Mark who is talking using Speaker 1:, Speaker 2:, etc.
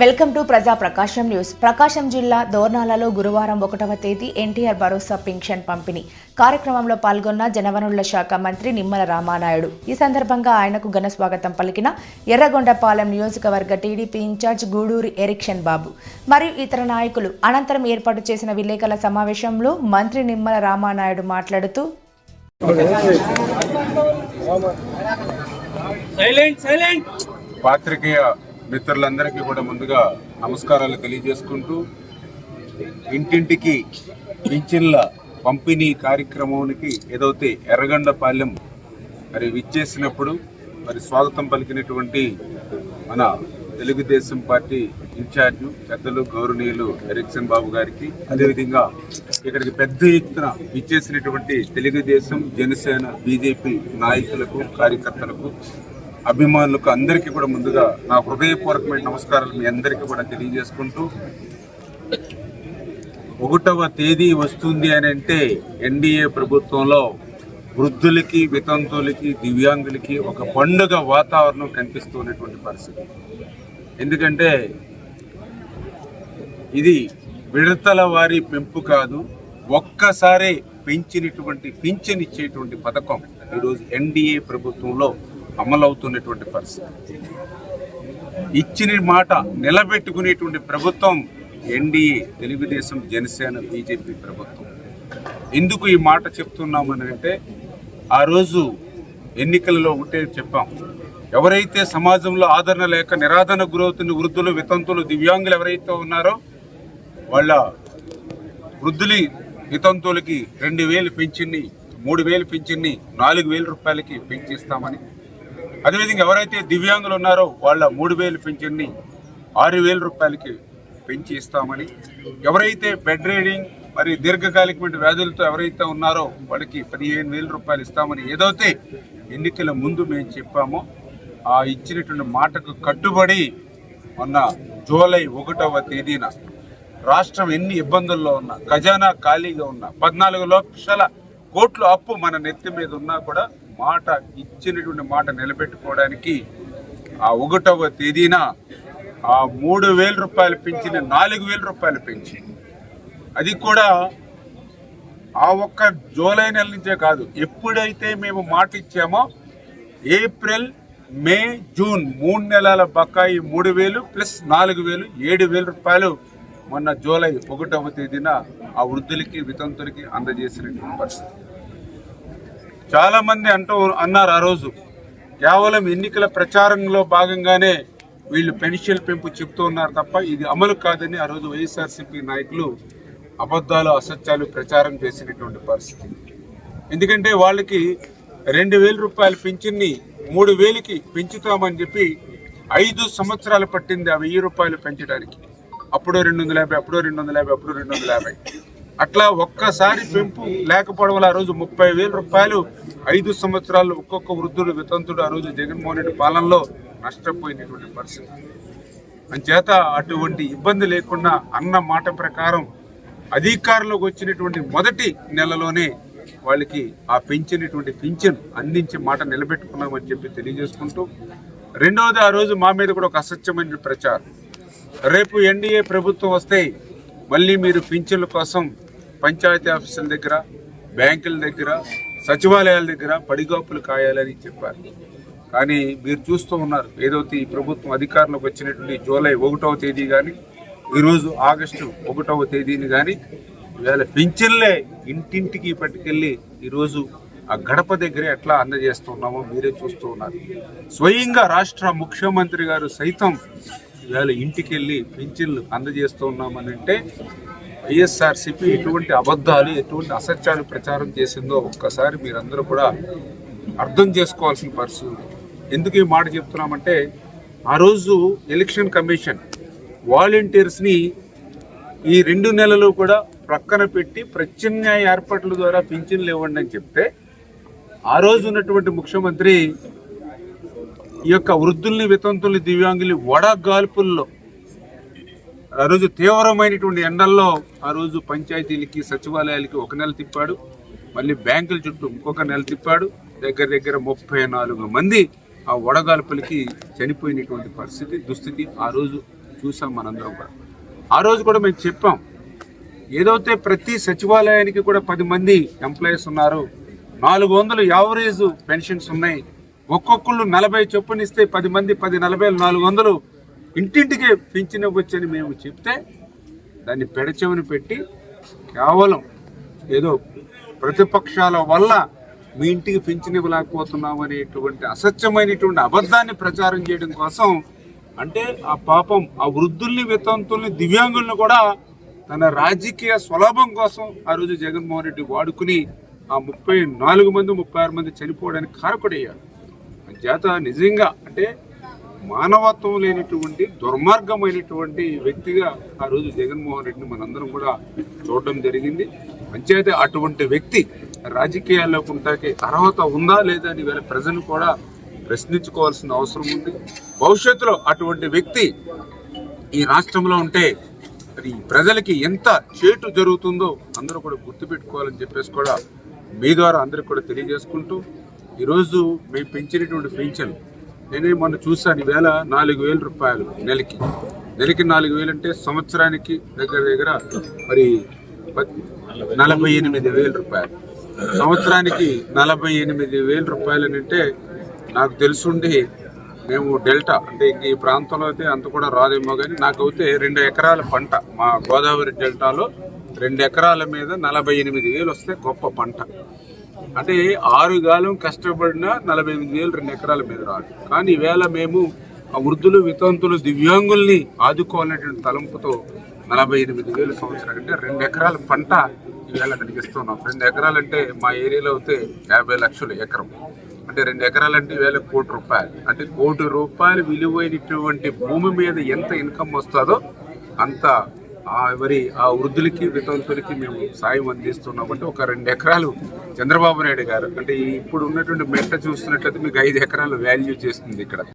Speaker 1: Welcome to ప్రజా ప్రకాశం news. ప్రకాశం జిల్లా దోర్నాలలో గురువారం ఒకటవ తేదీ ఎన్టీఆర్ భరోసా పింఛన్ పంపిణీ. కార్యక్రమంలో పాల్గొన్న జనవనరుల శాఖ మంత్రి నిమ్మల రామానాయుడు. ఈ సందర్భంగా ఆయనకు ఘన స్వాగతం పలికిన ఎర్రగొండపాలెం నియోజకవర్గ TDP incharge Guduri erection Babu. మరియు ఇతర నాయకులు అనంతరం ఏర్పాటు చేసిన విలేకరుల సమావేశంలో మంత్రి నిమ్మల రామానాయుడు మాట్లాడుతూ
Speaker 2: సైలెంట్ సైలెంట్!
Speaker 3: పాత్రికేయ మిత్రులందరికీ కూడా ముందుగా నమస్కారాలు తెలియజేసుకుంటూ ఇంటింటికి పింఛన్ల పంపిణీ కార్యక్రమానికి ఏదైతే ఎర్రగండపాలెం మరి విచ్చేసినప్పుడు మరి స్వాగతం పలికినటువంటి మన తెలుగుదేశం పార్టీ ఇన్ఛార్జు పెద్దలు గౌరవనీయులు ఎరిక్సన్ బాబు గారికి అదేవిధంగా ఇక్కడికి పెద్ద ఎత్తున విచ్చేసినటువంటి తెలుగుదేశం జనసేన బీజేపీ నాయకులకు కార్యకర్తలకు అభిమానులకు అందరికీ కూడా ముందుగా నా హృదయపూర్వకమైన నమస్కారాలు మీ అందరికీ కూడా తెలియజేసుకుంటూ ఒకటవ తేదీ వస్తుంది అని అంటే ఎన్డీఏ ప్రభుత్వంలో వృద్ధులకి వితంతువులకి దివ్యాంగులకి ఒక పండుగ వాతావరణం కనిపిస్తున్నటువంటి పరిస్థితి. ఎందుకంటే ఇది విడతల వారి పెంపు కాదు ఒక్కసారే పెంచినటువంటి పింఛన్ ఇచ్చేటువంటి పథకం ఈరోజు ఎన్డీఏ ప్రభుత్వంలో అమలవుతున్నటువంటి పరిస్థితి. ఇచ్చిన మాట నిలబెట్టుకునేటువంటి ప్రభుత్వం ఎన్డీఏ తెలుగుదేశం జనసేన బీజేపీ ప్రభుత్వం. ఎందుకు ఈ మాట చెప్తున్నామని అంటే ఆ రోజు ఎన్నికలలో ఒకటే చెప్పాం. ఎవరైతే సమాజంలో ఆదరణ లేక నిరాదరణ గురవుతున్న వృద్ధులు వితంతులు దివ్యాంగులు ఎవరైతే ఉన్నారో వాళ్ళ వృద్ధులి వితంతువులకి రెండు వేలు పెంచిన్ని మూడు వేలు పెంచిన్ని నాలుగు వేల రూపాయలకి పెంచిస్తామని అదేవిధంగా ఎవరైతే దివ్యాంగులు ఉన్నారో వాళ్ళ మూడు వేలు పెంచిన్ని ఆరు వేల రూపాయలకి పెంచి ఇస్తామని ఎవరైతే బెడ్ రీడింగ్ మరి దీర్ఘకాలికమైన వ్యాధులతో ఎవరైతే ఉన్నారో వాళ్ళకి పదిహేను వేల రూపాయలు ఇస్తామని ఏదైతే ఎన్నికల ముందు మేము చెప్పామో ఆ ఇచ్చినటువంటి మాటకు కట్టుబడి మొన్న జూలై ఒకటవ తేదీన రాష్ట్రం ఎన్ని ఇబ్బందుల్లో ఉన్నా ఖజానా ఖాళీగా ఉన్నా పద్నాలుగు లక్షల కోట్లు అప్పు మన నెత్తి మీద ఉన్నా కూడా మాట ఇచ్చినటువంటి మాట నిలబెట్టుకోవడానికి ఆ ఒకటవ తేదీన ఆ మూడు వేల రూపాయలు పెంచిన నాలుగు వేల రూపాయలు పెంచి. అది కూడా ఆ ఒక్క జూలై నెల నుంచే కాదు ఎప్పుడైతే మేము మాట ఇచ్చామో ఏప్రిల్ మే జూన్ మూడు నెలల బకాయి మూడు వేలు ప్లస్ నాలుగు వేలు ఏడు వేల రూపాయలు మొన్న జూలై ఒకటవ తేదీన ఆ వృద్ధులకి వితంతులకి అందజేసినటువంటి పరిస్థితి. చాలా మంది అంటూ అన్నారు ఆ రోజు. కేవలం ఎన్నికల ప్రచారంలో భాగంగానే వీళ్ళు పెన్షన్ పెంపు చెప్తూ ఉన్నారు తప్ప ఇది అమలు కాదని ఆ రోజు వైఎస్ఆర్సీపీ నాయకులు అబద్ధాలు అసత్యాలు ప్రచారం చేసినటువంటి పరిస్థితి. ఎందుకంటే వాళ్ళకి రెండు వేల రూపాయల పెన్షన్ని మూడు వేలకి పెంచుతామని చెప్పి ఐదు సంవత్సరాలు పట్టింది ఆ వెయ్యి రూపాయలు పెంచడానికి. అప్పుడు రెండు వందల యాభై అప్పుడు రెండు వందల యాభై అప్పుడు రెండు వందల యాభై. అట్లా ఒక్కసారి పెంపు లేకపోవడం వల్ల ఆ రోజు ముప్పై వేల రూపాయలు ఐదు సంవత్సరాలు ఒక్కొక్క వృద్ధుడు వితంతుడు ఆ రోజు జగన్మోహన్ రెడ్డి పాలనలో నష్టపోయినటువంటి పరిస్థితి. అంచేత అటువంటి ఇబ్బంది లేకుండా అన్న మాట ప్రకారం అధికారంలోకి వచ్చినటువంటి మొదటి నెలలోనే వాళ్ళకి ఆ పెంచినటువంటి పింఛన్ అందించే మాట నిలబెట్టుకున్నామని చెప్పి తెలియజేసుకుంటూ రెండవది ఆ రోజు మా మీద కూడా ఒక అసత్యమైన ప్రచారం. రేపు ఎన్డీఏ ప్రభుత్వం వస్తే మళ్ళీ మీరు పింఛన్ల కోసం పంచాయతీ ఆఫీసుల దగ్గర బ్యాంకుల దగ్గర సచివాలయాల దగ్గర పడిగాపులు కాయాలని చెప్పారు. కానీ మీరు చూస్తూ ఉన్నారు ఏదైతే ఈ ప్రభుత్వం అధికారంలోకి వచ్చినటువంటి జూలై ఒకటవ తేదీ కానీ ఈరోజు ఆగస్టు ఒకటవ తేదీని కానీ ఇవాళ పింఛన్లే ఇంటింటికి పట్టుకెళ్ళి ఈరోజు ఆ గడప దగ్గరే ఎట్లా అందజేస్తున్నామో మీరే చూస్తూ ఉన్నారు. స్వయంగా రాష్ట్ర ముఖ్యమంత్రి గారు సైతం ఇవాళ ఇంటికి వెళ్ళి పింఛన్లు అందజేస్తూ ఉన్నామని అంటే వైఎస్ఆర్సీపీ ఎటువంటి అబద్ధాలు ఎటువంటి అసత్యాలు ప్రచారం చేసిందో ఒక్కసారి మీరందరూ కూడా అర్థం చేసుకోవాల్సిన పరిస్థితి ఎందుకు ఈ మాట చెప్తున్నామంటే ఆ రోజు ఎలక్షన్ కమిషన్ వాలంటీర్స్ని ఈ రెండు నెలలు కూడా ప్రక్కన పెట్టి ప్రత్యామ్నాయ ఏర్పాట్ల ద్వారా పింఛన్లు ఇవ్వండి అని చెప్తే ఆ రోజు ఉన్నటువంటి ముఖ్యమంత్రి ఈ యొక్క వృద్ధుల్ని వితంతుల్ని దివ్యాంగుల్ని వడగాల్పుల్లో ఆ రోజు తీవ్రమైనటువంటి ఎండల్లో ఆ రోజు పంచాయతీలకి సచివాలయాలకి ఒక నెల తిప్పాడు. మళ్ళీ బ్యాంకుల చుట్టూ ఇంకొక నెల తిప్పాడు. దగ్గర దగ్గర ముప్పై నాలుగు మంది ఆ వడగాల్పులకి చనిపోయినటువంటి పరిస్థితి దుస్థితి ఆ రోజు చూసాం మనందరం కూడా. ఆ రోజు కూడా మేము చెప్పాం ఏదైతే ప్రతి సచివాలయానికి కూడా పది మంది ఎంప్లాయీస్ ఉన్నారు నాలుగు వందలు యావరేజ్ పెన్షన్స్ ఉన్నాయి. ఒక్కొక్కళ్ళు నలభై చొప్పున ఇస్తే పది మంది పది నలభై నాలుగు వందలు ఇంటింటికే పెంచినవ్వచ్చని మేము చెప్తే దాన్ని పెడచెవిని పెట్టి కేవలం ఏదో ప్రతిపక్షాల వల్ల మీ ఇంటికి పెంచినవి ఇవ్వలేకపోతున్నాం అనేటువంటి అసత్యమైనటువంటి అబద్ధాన్ని ప్రచారం చేయడం కోసం అంటే ఆ పాపం ఆ వృద్ధుల్ని వితంతుల్ని దివ్యాంగుల్ని కూడా తన రాజకీయ స్వలాభం కోసం ఆ రోజు జగన్మోహన్ రెడ్డి వాడుకుని ఆ ముప్పై నాలుగు మంది ముప్పై ఆరు మంది చనిపోవడానికి కారకుడయ్యారు. చేత నిజంగా అంటే మానవత్వం లేనటువంటి దుర్మార్గమైనటువంటి వ్యక్తిగా ఆ రోజు జగన్మోహన్ రెడ్డిని మనందరం కూడా చూడడం జరిగింది. పంచాయతీ అటువంటి వ్యక్తి రాజకీయాల్లోకి ఉంటాకి అర్హత ఉందా లేదా అని వేళ ప్రజలు కూడా ప్రశ్నించుకోవాల్సిన అవసరం ఉంది. భవిష్యత్తులో అటువంటి వ్యక్తి ఈ రాష్ట్రంలో ఉంటే మరి ప్రజలకి ఎంత చేటు జరుగుతుందో అందరూ కూడా గుర్తుపెట్టుకోవాలని చెప్పేసి కూడా మీ ద్వారా అందరికి కూడా తెలియజేసుకుంటూ ఈరోజు మేము పెంచినటువంటి పెన్షన్ నేనే మొన్న చూశాను ఈవేళ నాలుగు వేల రూపాయలు నెలకి. నెలకి నాలుగు వేలు అంటే సంవత్సరానికి దగ్గర దగ్గర మరి నలభై ఎనిమిది వేల రూపాయలు. సంవత్సరానికి నలభై ఎనిమిది వేల రూపాయలు అని అంటే నాకు తెలుసుండి మేము డెల్టా అంటే ఈ ప్రాంతంలో అయితే అంత కూడా రాదేమో కానీ నాకైతే రెండు ఎకరాల పంట మా గోదావరి డెల్టాలో రెండు ఎకరాల మీద నలభై ఎనిమిది వేలు వస్తే గొప్ప పంట. అంటే ఆరు గాలం కష్టపడిన నలభై ఎనిమిది వేలు రెండు ఎకరాల మీద రాదు. కానీ ఈవేళ మేము ఆ వృద్ధులు వితంతులు దివ్యాంగుల్ని ఆదుకోవాలనేటువంటి తలంపుతో నలభై ఎనిమిది వేలు సంవత్సరాలు అంటే రెండు ఎకరాల పంట ఈవేళ కనిపిస్తున్నాం. రెండు ఎకరాలంటే మా ఏరియాలో అయితే యాభై లక్షలు ఎకరం. అంటే రెండు ఎకరాలంటే వేల కోటి రూపాయలు. అంటే కోటి రూపాయలు విలువైనటువంటి భూమి మీద ఎంత ఇన్కమ్ వస్తుందో అంత ఆ మరి ఆ వృద్ధులకి వితంతులకి మేము సాయం అందిస్తున్నామంటే ఒక రెండు ఎకరాలు చంద్రబాబు నాయుడు గారు అంటే ఇప్పుడు ఉన్నటువంటి మెట్ట చూస్తున్నట్లయితే మీకు ఐదు ఎకరాలు వాల్యూ చేస్తుంది ఇక్కడ.